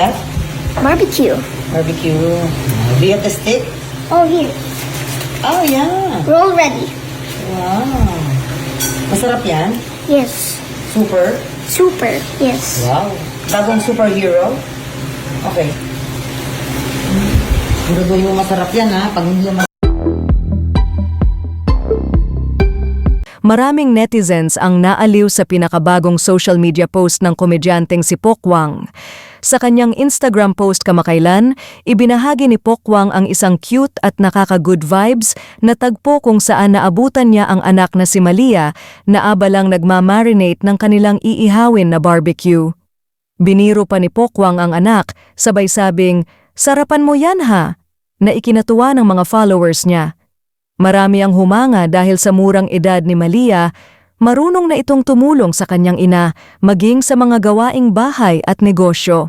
that? Barbecue. Barbecue. Do you have the stick? Oh, here. Oh, yeah. Roll ready. Wow. Masarap yan? Yes. Super? Super. Yes. Wow. Bagong superhero? Okay. Siguraduhin mo masarap yan ha. Pag hindi Maraming netizens ang naaliw sa pinakabagong social media post ng komedyanteng si Pokwang. Sa kanyang Instagram post kamakailan, ibinahagi ni Pokwang ang isang cute at nakaka-good vibes na tagpo kung saan naabutan niya ang anak na si Malia na abalang nagmamarinate ng kanilang iihawin na barbecue. Biniro pa ni Pokwang ang anak, sabay sabing, Sarapan mo yan ha, na ikinatuwa ng mga followers niya. Marami ang humanga dahil sa murang edad ni Malia, marunong na itong tumulong sa kanyang ina maging sa mga gawaing bahay at negosyo.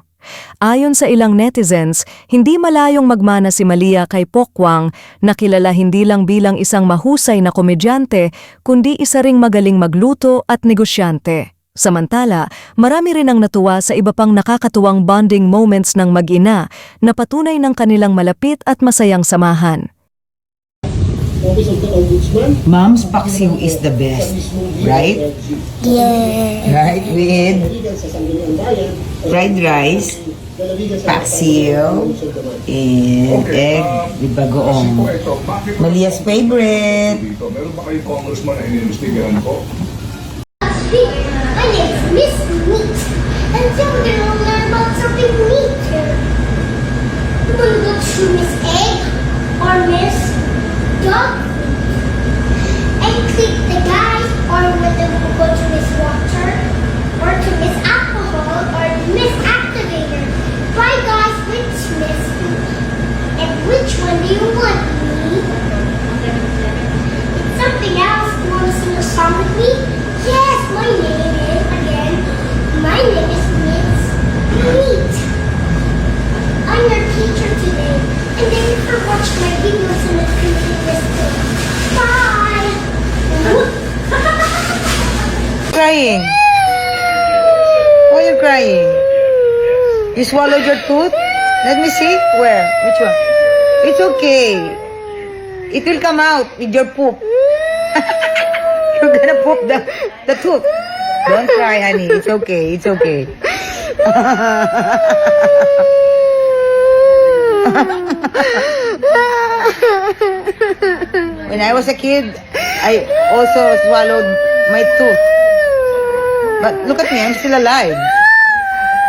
Ayon sa ilang netizens, hindi malayong magmana si Malia kay Pokwang na kilala hindi lang bilang isang mahusay na komedyante kundi isa ring magaling magluto at negosyante. Samantala, marami rin ang natuwa sa iba pang nakakatuwang bonding moments ng mag-ina na patunay ng kanilang malapit at masayang samahan. Mom's paksiw is the best. Right? Yeah. Right? With fried rice, paksiw, and egg with bagoong. Malia's favorite. Meron ba kayong congressman na iniimbestigahan po? Crying. Why are you crying? You swallowed your tooth? Let me see. Where? Which one? It's okay. It will come out with your poop. You're gonna poop the, the tooth. Don't cry, honey. It's okay. It's okay. when I was a kid, I also swallowed my tooth. But look at me, I'm still alive.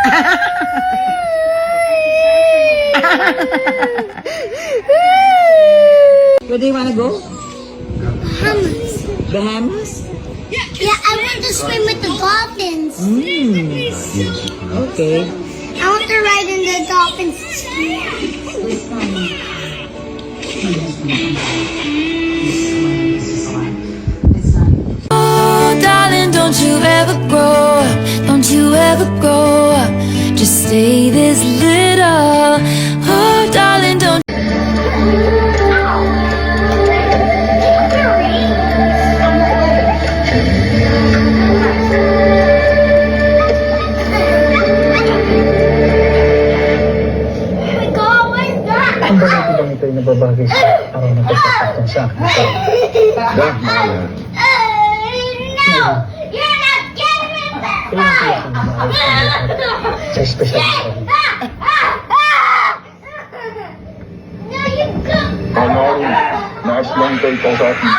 Where do you wanna go? Bahamas. Bahamas? Yeah, I want to swim with the dolphins. Hmm. Okay. I want to ride in the dolphins. Just stay this little. Oh, darling, don't. Uh, no! crazy Ja, ng mga sa special service. ik naas lang tayo sa atin.